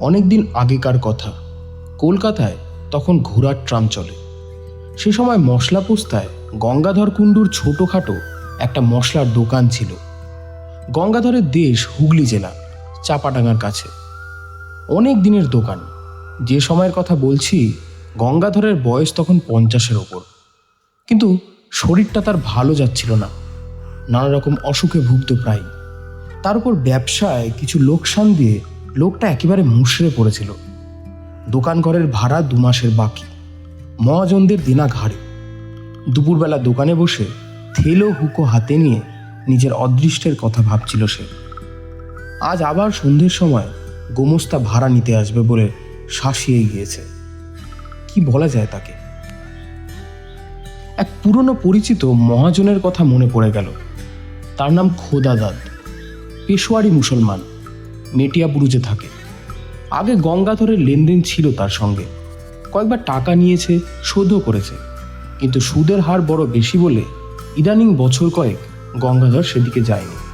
অনেক দিন আগেকার কথা। কলকাতায় তখন ঘোড়ার ট্রাম চলে। সে সময় মশলা পোস্তায় গঙ্গাধর কুণ্ডুর ছোটোখাটো একটা মশলার দোকান ছিল। গঙ্গাধরের দেশ হুগলি জেলা, চাপাডাঙ্গার কাছে। অনেক দিনের দোকান। যে সময়ের কথা বলছি, গঙ্গাধরের বয়স তখন পঞ্চাশের ওপর। কিন্তু শরীরটা তার ভালো যাচ্ছিল না। নানা রকম অসুখে ভুগত প্রায়। তার উপর ব্যবসায় কিছু লোকসান দিয়ে লোকটা একেবারে মুশড়ে পড়েছিল। দোকান ঘরের ভাড়া দু মাসের বাকি। মহাজনদের দিনা ঘাড়ে। দুপুরবেলা দোকানে বসে থেলো হুকো হাতে নিয়ে নিজের অদৃষ্টের কথা ভাবছিল সে। আজ আবার সন্ধ্যের সময় গোমস্তা ভাড়া নিতে আসবে বলে শাসিয়ে গিয়েছে। কি বলা যায় তাকে? এক পুরনো পরিচিত মহাজনের কথা মনে পড়ে গেল। তার নাম খোদাদাদ। পেশোয়ারি মুসলমান। মেটিয়া বুরুজে থাকে। আগে গঙ্গাধরের লেনদেন ছিল তার সঙ্গে। কয়েকবার টাকা নিয়েছে, শোধও করেছে। কিন্তু সুদের হার বড় বেশি বলে ইদানিং বছর কয়েক গঙ্গাধর সেদিকে যায়নি।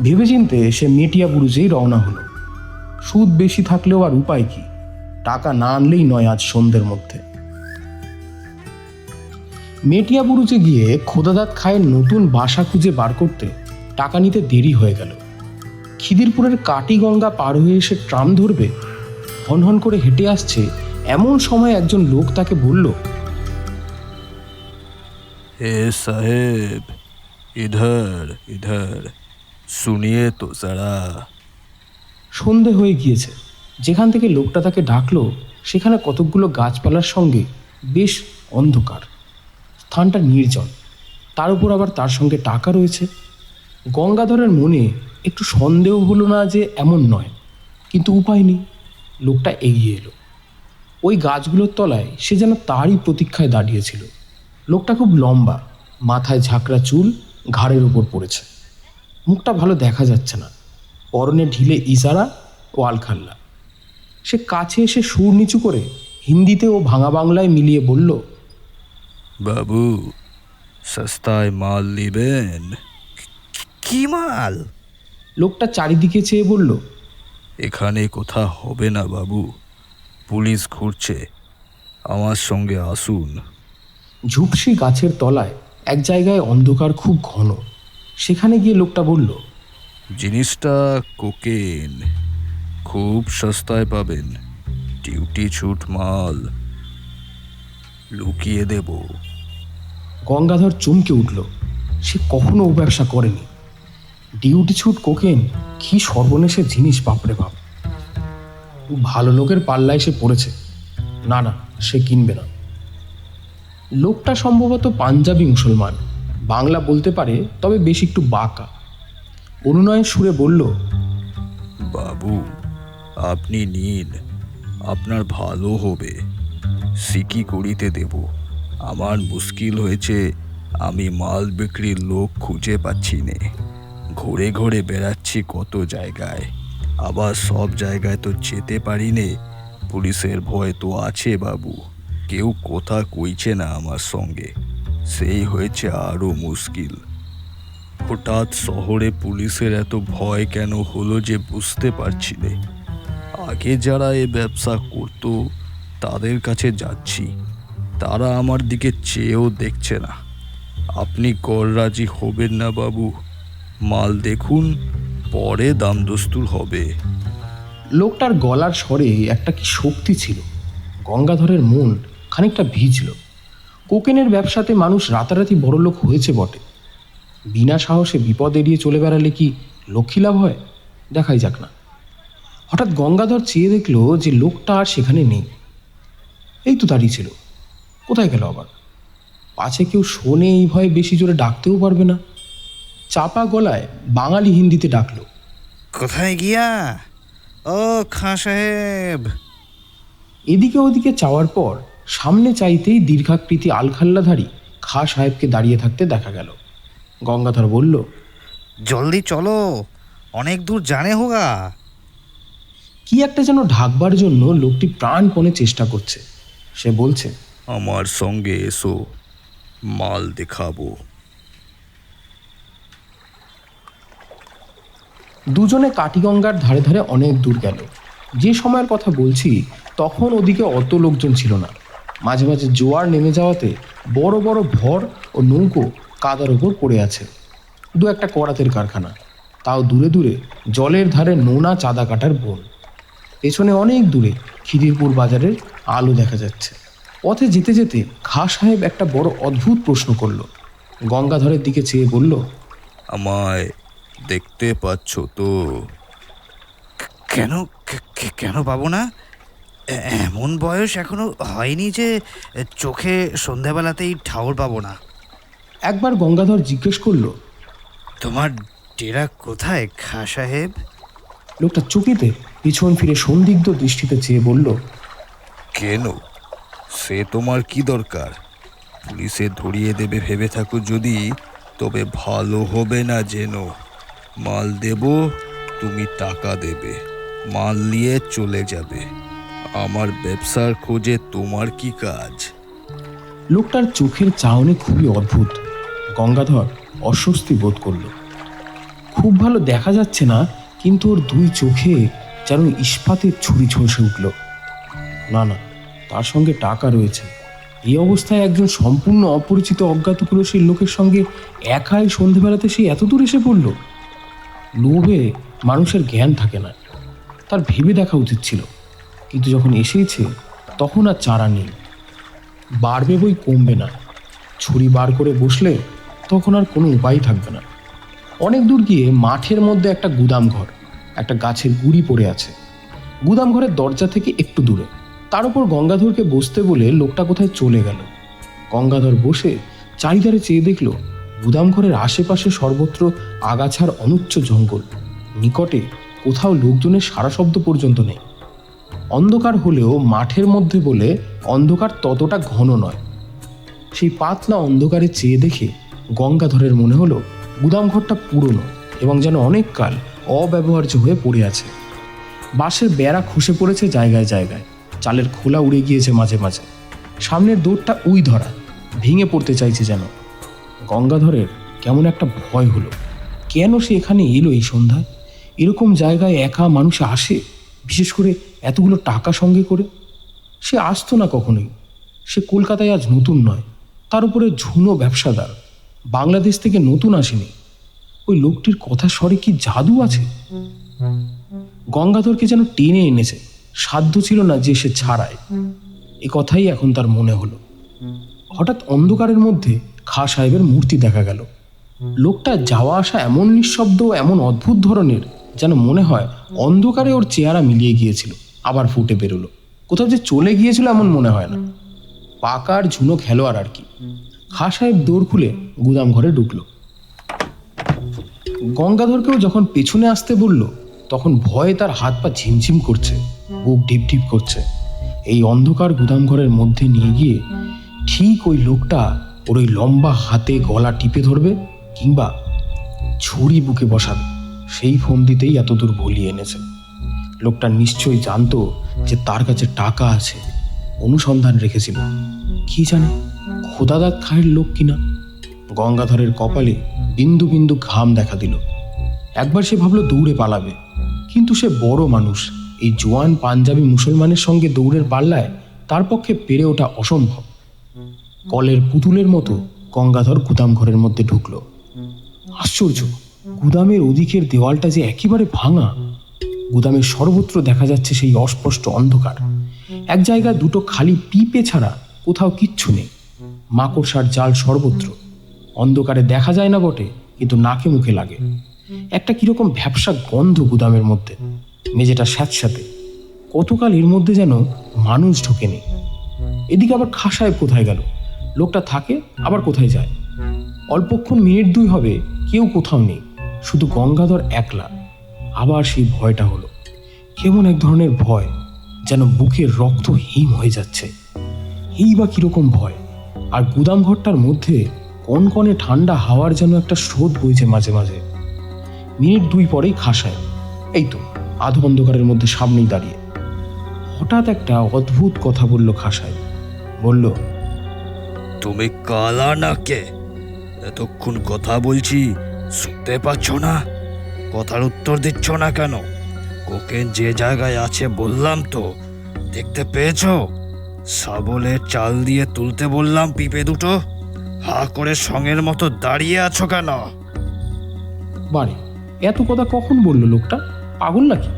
ভেবেচিন্তে সে মেটিয়া বুরুজেই রওনা হলো। সুদ বেশি থাকলেও আর উপায় কি? টাকা না আনলেই নয় আজ সন্ধ্যের মধ্যে। মেটিয়া বুরুজে গিয়ে খোদাদাত খায়ের নতুন বাসা খুঁজে বার করতে টাকা নিতে দেরি হয়ে গেল। খিদিরপুরের কাটিগঙ্গা পার হয়ে এসে ট্রাম ধরবে। হনহন করে হেঁটে আসছে এমন সময় একজন লোক তাকে বলল হে সাহেব ইধর ইধর শুনিয়ে তো সারা সন্ধে হয়ে গিয়েছে। যেখান থেকে লোকটা তাকে ডাকলো সেখানে কতকগুলো গাছপালার সঙ্গে বেশ অন্ধকার। স্থানটা নির্জন। তার উপর আবার তার সঙ্গে টাকা রয়েছে। গঙ্গাধরের মনে একটু সন্দেহ হলো না যে এমন নয়। কিন্তু উপায় নেই। লোকটা এগিয়ে এলো। ওই গাছগুলোর তলায় সে যেন তারই প্রতীক্ষায় দাঁড়িয়েছিল। লোকটা খুব লম্বা, মাথায় ঝাঁকড়া চুল, ঘাড়ের উপর পড়েছে। মুখটা ভালো দেখা যাচ্ছে না। পরনে ঢিলে ইশারা ও আলখাল্লা। সে কাছে এসে সুর নিচু করে হিন্দিতে ও ভাঙা বাংলায় মিলিয়ে বলল, বাবু, সস্তায় মাল নিবেন? কি মাল? লোকটা চারিদিকে চেয়ে বলল এখানে কোথা হবে না বাবু পুলিশ ঘুরছে আমার সঙ্গে আসুন। ঝুপসি গাছের তলায় এক জায়গায় অন্ধকার খুব ঘন। সেখানে গিয়ে লোকটা বলল জিনিসটা কোকেন খুব সস্তায় পাবেন ডিউটি ছুট মাল লুকিয়ে দেব। গঙ্গাধর চমকে উঠল সে কখনো ও ব্যবসা করেনি। ডিউটি ছুট কোকেন, কি সর্বনেশের জিনিস, বাপরে বাপ। ভালো লোকের পাল্লায় সে পড়েছে। না না, সে কিনবে না। লোকটা সম্ভবত পাঞ্জাবি মুসলমান। বাংলা বলতে পারে, তবে বেশ একটু বাঁকা। অনুনয়ের সুরে বলল, বাবু, আপনি নিন, আপনার ভালো হবে। সিকি করিতে দেব। আমার মুশকিল হয়েছে, আমি মাল বিক্রির লোক খুঁজে পাচ্ছি নে। ঘুরে ঘুরে বেড়াচ্ছি কত জায়গায়। আবার সব জায়গায় তো যেতে পারি নে পুলিশের ভয় তো আছে বাবু। কেউ কথা কইছে না আমার সঙ্গে। সেই হয়েছে আরও মুশকিল। হঠাৎ শহরে পুলিশের এত ভয় কেন হলো যে বুঝতে পারছি নে আগে যারা এ ব্যবসা করতো, তাদের কাছে যাচ্ছি। তারা আমার দিকে চেয়েও দেখছে না। আপনি কররাজি হবেন না বাবু। মাল দেখুন, পরে দাম দস্তুর হবে। লোকটার গলার স্বরে একটা কি শক্তি ছিল। গঙ্গাধরের মন খানিকটা ভিজল। কোকেনের ব্যবসাতে মানুষ রাতারাতি বড়লোক হয়েছে বটে। বিনা সাহসে বিপদ এড়িয়ে চলে বেড়ালে কি লক্ষ্মী লাভ হয়? দেখাই যাক না। হঠাৎ গঙ্গাধর চেয়ে দেখল যে লোকটা আর সেখানে নেই। এই তো দাঁড়িয়ে ছিল। কোথায় গেল আবার? পাছে কেউ শোনে এই ভয়ে বেশি জোরে ডাকতেও পারবে না। চাপা গলায় বাঙালি হিন্দিতে ডাকল। কোথায় গিয়া? ও খাঁ সাহেব। এদিকে ওদিকে চাওয়ার পর সামনে চাইতেই দীর্ঘাকৃতি আলখাল্লাধারী খা সাহেবকে দাঁড়িয়ে থাকতে দেখা গেল। গঙ্গাধর বলল জলদি চলো অনেক দূর জানে হোগা। কি একটা যেন ঢাকবার জন্য লোকটি প্রাণপণে চেষ্টা করছে। সে বলছে আমার সঙ্গে এসো মাল দেখাবো। দুজনে কাটিগঙ্গার ধারে ধারে অনেক দূর গেল। যে সময়ের কথা বলছি, তখন ওদিকে অত লোকজন ছিল না। মাঝে মাঝে জোয়ার নেমে যাওয়াতে বড় বড় ভর ও নৌকো কাদার ওপর পড়ে আছে। দু একটা করাতের কারখানা। তাও দূরে দূরে জলের ধারে নোনা চাঁদা কাটার বন। পেছনে অনেক দূরে খিদিরপুর বাজারের আলো দেখা যাচ্ছে। পথে যেতে যেতে খা সাহেব একটা বড় অদ্ভুত প্রশ্ন করল। গঙ্গাধরের দিকে চেয়ে বলল, আমায় দেখতে পাচ্ছ তো। কেন কেন পাবো না? এমন বয়স এখনও হয়নি যে চোখে সন্ধ্যাবেলাতেই ঠাউর পাবো না। একবার গঙ্গাধর জিজ্ঞেস করল তোমার ডেরা কোথায় খা সাহেব? লোকটা চকিতে পিছন ফিরে সন্দিগ্ধ দৃষ্টিতে চেয়ে বলল কেন? সে তোমার কি দরকার? পুলিশে ধরিয়ে দেবে ভেবে থাকো যদি তবে ভালো হবে না যেন। মাল দেব, তুমি টাকা দেবে। মাল নিয়ে চলে যাবে। আমার ব্যবসার খোঁজে তোমার কি কাজ? লোকটার চোখের চাহনি খুবই অদ্ভুত। গঙ্গাধর অস্বস্তি বোধ করল। খুব ভালো দেখা যাচ্ছে না, কিন্তু ওর দুই চোখে যেন ইস্পাতের ছুরি ঝলসে উঠল। না না, তার সঙ্গে টাকা রয়েছে। এই অবস্থায় একজন সম্পূর্ণ অপরিচিত অজ্ঞাত পুরুষের লোকের সঙ্গে একাই সন্ধেবেলাতে সে এত দূর এসে পড়ল? লোভে মানুষের জ্ঞান থাকে না। তার ভেবে দেখা উচিত ছিল। কিন্তু যখন এসেছে তখন আর চারা নেই। বাড়বে বই কমবে না। ছুরি বার করে বসলে তখন আর কোনো উপায় থাকবে না। অনেক দূর গিয়ে মাঠের মধ্যে একটা গুদাম ঘর, একটা গাছের গুড়ি পড়ে আছে। গুদাম ঘরের দরজা থেকে একটু দূরে। তার উপর গঙ্গাধরকে বসতে বলে লোকটা কোথায় চলে গেল। গঙ্গাধর বসে চারিধারে চেয়ে দেখল গুদাম ঘরের আশেপাশে সর্বত্র আগাছার অনুচ্চ জঙ্গল। নিকটে কোথাও লোকজনের সারা শব্দ পর্যন্ত নেই। অন্ধকার হলেও মাঠের মধ্যে বলে অন্ধকার ততটা ঘন নয়। সেই পাতলা অন্ধকারে চেয়ে দেখে গঙ্গাধরের মনে হলো গুদামঘরটা পুরনো এবং যেন অনেক কাল অব্যবহার্য হয়ে পড়ে আছে। বাঁশের বেড়া খসে পড়েছে জায়গায় জায়গায়। চালের খোলা উড়ে গিয়েছে মাঝে মাঝে। সামনের দৌড়টা উই ধরা, ভেঙে পড়তে চাইছে যেন। গঙ্গাধরের কেমন একটা ভয় হলো। কেন সে এখানে এলো এই সন্ধ্যায়? এরকম জায়গায় একা মানুষ আসে? বিশেষ করে এতগুলো টাকা সঙ্গে করে? সে আসতো না কখনোই। সে কলকাতায় আজ নতুন নয়। তার উপরে ঝুনো ব্যবসাদার। বাংলাদেশ থেকে নতুন আসেনি। ওই লোকটির কথা স্বরে কি জাদু আছে? গঙ্গাধরকে যেন টেনে এনেছে। সাধ্য ছিল না যে সে ছাড়ায়। এ কথাই এখন তার মনে হলো। হঠাৎ অন্ধকারের মধ্যে খা সাহেবের মূর্তি দেখা গেল। লোকটা যাওয়া আসা এমন নিঃশব্দ, এমন অদ্ভুত ধরনের যেন মনে হয় অন্ধকারে ওর চেহারা মিলিয়ে গিয়েছিল, আবার ফুটে বেরোলো। কোথাও যে চলে গিয়েছিল এমন মনে হয় না। পাকার ঝুনো খেলোয়াড় আর কি। খা সাহেব দৌড় খুলে গুদাম ঘরে ঢুকলো। গঙ্গাধরকেও যখন পেছনে আসতে বলল, তখন ভয়ে তার হাত পা ঝিমঝিম করছে, বুক ঢিপ ঢিপ করছে। এই অন্ধকার গুদাম ঘরের মধ্যে নিয়ে গিয়ে ঠিক ওই লোকটা ওর ওই লম্বা হাতে গলা টিপে ধরবে কিংবা ছুরি বুকে বসাবে। সেই ফন্দিতেই এত দূর ভলিয়ে এনেছে। লোকটা নিশ্চয়ই জানতো যে তার কাছে টাকা আছে। অনুসন্ধান রেখেছিল। কি জানে খোদাদাত খায়ের লোক কিনা গঙ্গাধরের কপালে বিন্দু বিন্দু ঘাম দেখা দিল। একবার সে ভাবলো দৌড়ে পালাবে। কিন্তু সে বড় মানুষ। এই জোয়ান পাঞ্জাবি মুসলমানের সঙ্গে দৌড়ের পাল্লায় তার পক্ষে পেরে ওঠা অসম্ভব। কলের পুতুলের মতো গঙ্গাধর গুদাম ঘরের মধ্যে ঢুকলো। আশ্চর্য, গুদামের ওদিকের দেওয়ালটা যে একেবারে ভাঙা। গুদামের সর্বত্র দেখা যাচ্ছে সেই অস্পষ্ট অন্ধকার। এক জায়গায় দুটো খালি পিপে ছাড়া কোথাও কিচ্ছু নেই। মাকড়সার জাল সর্বত্র। অন্ধকারে দেখা যায় না বটে, কিন্তু নাকে মুখে লাগে। একটা কীরকম ভ্যাবসা গন্ধ গুদামের মধ্যে। মেঝেটা স্যাঁতস্যাঁতে। কতকাল এর মধ্যে যেন মানুষ ঢোকেনি। এদিকে আবার খাসায় কোথায় গেল? লোকটা থাকে, আবার কোথায় যায়? অল্পক্ষণ মিনিট দুই হবে, কেউ কোথাও নেই, শুধু গঙ্গাধর একলা। আবার সেই ভয়টা হলো, কেমন এক ধরনের ভয়, যেন বুকের রক্ত হিম হয়ে যাচ্ছে। এই বা কীরকম ভয়? আর গুদাম ঘরটার মধ্যে কনকনে ঠান্ডা হাওয়ার যেন একটা স্রোত বইছে মাঝে মাঝে। মিনিট দুই পরেই খাসায়, এই তো, আধ অন্ধকারের মধ্যে সামনেই দাঁড়িয়ে। হঠাৎ একটা অদ্ভুত কথা বলল খাসায়। বলল তুমি কালা না কে? এতক্ষণ কথা বলছি শুনতে পাচ্ছ না? কথার উত্তর দিচ্ছ না কেন? কোকেন যে জায়গায় আছে বললাম তো দেখতে পেয়েছ? সাবলের চাল দিয়ে তুলতে বললাম পিপে দুটো। হা করে সঙ্গের মতো দাঁড়িয়ে আছো কেন? বারে এত কথা কখন বলল লোকটা? পাগল নাকি?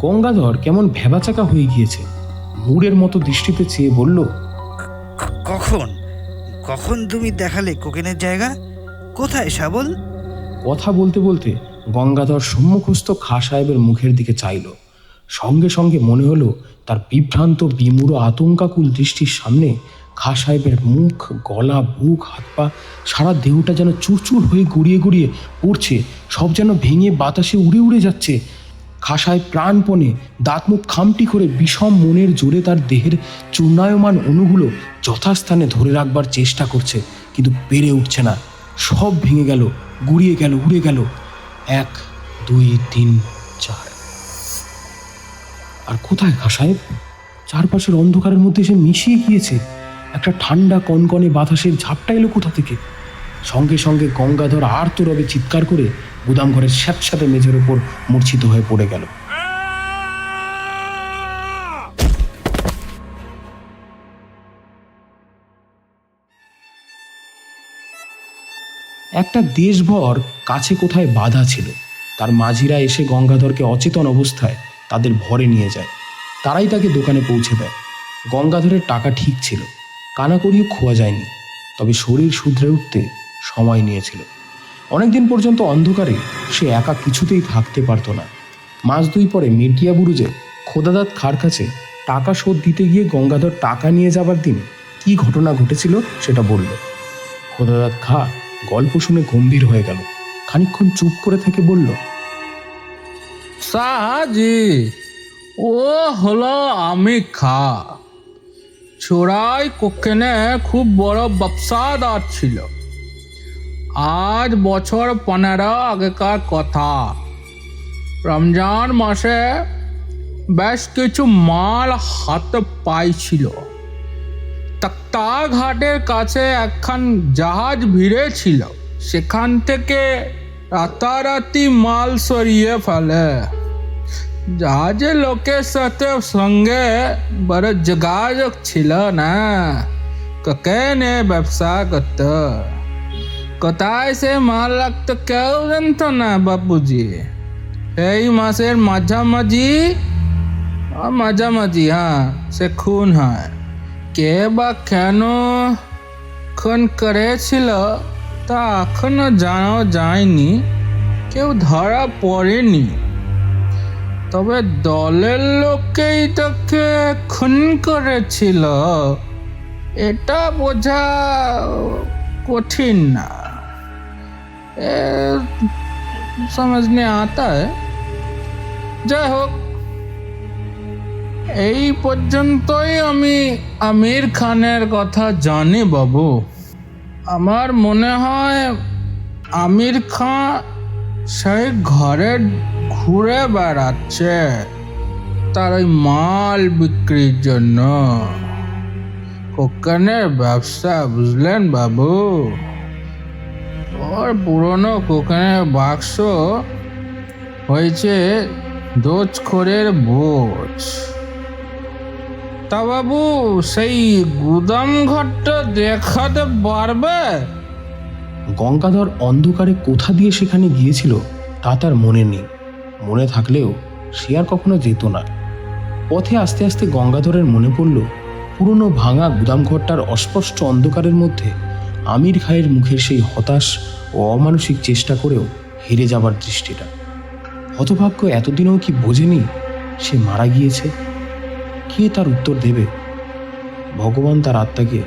গঙ্গাধর কেমন ভেবাচাকা হয়ে গিয়েছে। মুড়ের মতো দৃষ্টিতে চেয়ে বলল কখন? কখন তুমি দেখালে কোকেনের জায়গা? কোথায় সাবল কথা বলতে বলতে গঙ্গাধর সম্মুখস্থ খা সাহেবের মুখের দিকে চাইল। সঙ্গে সঙ্গে মনে হলো তার বিভ্রান্ত, বিমূঢ় আতঙ্কাকুল দৃষ্টির সামনে খা সাহেবের মুখ, গলা, বুক, হাত পা সারা দেহটা যেন চুরচুর হয়ে গড়িয়ে গড়িয়ে পড়ছে, সব যেন ভেঙে বাতাসে উড়ে উড়ে যাচ্ছে। খা সাহেব প্রাণপণে দাঁত মুখ খামটি করে বিষম মনের জোরে তার দেহের চূর্ণায়মান অণুগুলো যথাস্থানে ধরে রাখবার চেষ্টা করছে, কিন্তু পেরে উঠছে না। সব ভেঙে গেল, গুড়িয়ে গেল, উড়ে গেল। এক, দুই, তিন, চার। আর কোথায় খা সাহেব চারপাশের অন্ধকারের মধ্যে সে মিশিয়ে গিয়েছে। একটা ঠান্ডা কনকনে বাতাসের ঝাপটা এলো কোথা থেকে? সঙ্গে সঙ্গে গঙ্গাধর আর তো রবে চিৎকার করে গুদাম ঘরের স্যাঁতস্যাঁতে মেঝের ওপর মূর্ছিত হয়ে পড়ে গেল। একটা দেশভর কাছে কোথায় বাধা ছিল, তার মাঝিরা এসে গঙ্গাধরকে অচেতন অবস্থায় তাদের ভরে নিয়ে যায়। তারাই তাকে দোকানে পৌঁছে দেয়। গঙ্গাধরের টাকা ঠিক ছিল কানাকড়িও খোয়া যায়নি, তবে শরীর শুধরে উঠতে সময় নিয়েছিল। অনেকদিন পর্যন্ত অন্ধকারে সে একা কিছুতেই থাকতে পারতো না। মাস দুই পরে মিডিয়া বুরুজে খোদাদাত খার কাছে টাকা শোধ দিতে গিয়ে গঙ্গাধর টাকা নিয়ে যাবার দিন কি ঘটনা ঘটেছিল সেটা বলল। খোদাদাত খা গল্প শুনে গম্ভীর হয়ে গেল। খানিকক্ষণ চুপ করে থেকে বলল, সাহাজি, ও হলো আমি খা। চোরাই কোকেনে খুব বড় ব্যবসাদার ছিল। আজ বছর পনেরো আগেকার কথা। রমজান মাসে বেশ কিছু মাল হাতে পাইছিল। তাক্তা ঘাটের কাছে একখান জাহাজ ভিড়ে ছিল সেখান থেকে রাতারাতি মাল সরিয়ে ফেলে। জাহাজের লোকের সাথে সঙ্গে বড় যোগাযোগ ছিল না। ককেনে ব্যবসা করত? কোথায় সে মাল লাগতো কেউ জানতো না বাপুজি এই মাসের মাঝামাঝি মাঝামাঝি হ্যাঁ সে খুন হয়। কে বা কেন খুন করেছিল তা এখনও জানা যায়নি, কেউ ধরা পড়েনি। তবে দলের লোকেই তাকে খুন করেছিল, এটা বোঝা কঠিন না। এ समझने आता है যাই হোক এই পর্যন্তই আমি আমির খানের কথা জানি বাবু আমার মনে হয় আমির খান সেই ঘরে ঘুরে বেড়াচ্ছে তার ওই মাল বিক্রির জন্য কোকানের ব্যবসা বুঝলেন বাবু ওর পুরনো কোকানের বাক্স হয়েছে দোজখোরের বোঝ তা বাবু, সেই গুদাম ঘরটা দেখাতে পারবে? গঙ্গাধর অন্ধকারে কোথা দিয়ে সেখানে গিয়েছিল, তা তার মনে নেই। মনে থাকলেও সে আর কখনো যেত না। পথে আস্তে আস্তে গঙ্গাধরের মনে পড়ল, পুরনো ভাঙা গুদামঘরটার অস্পষ্ট অন্ধকারের মধ্যে আমির খায়ের মুখের সেই হতাশ ও অমানসিক চেষ্টা করেও হেরে যাবার দৃষ্টিটা। হতভাগ্য এতদিনও কি বোঝেনি সে মারা গিয়েছে? কে তার উত্তর দেবে? ভগবান তার আত্মাকে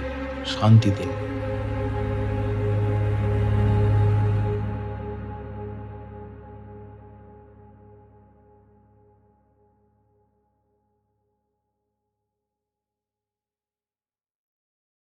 শান্তি দিন।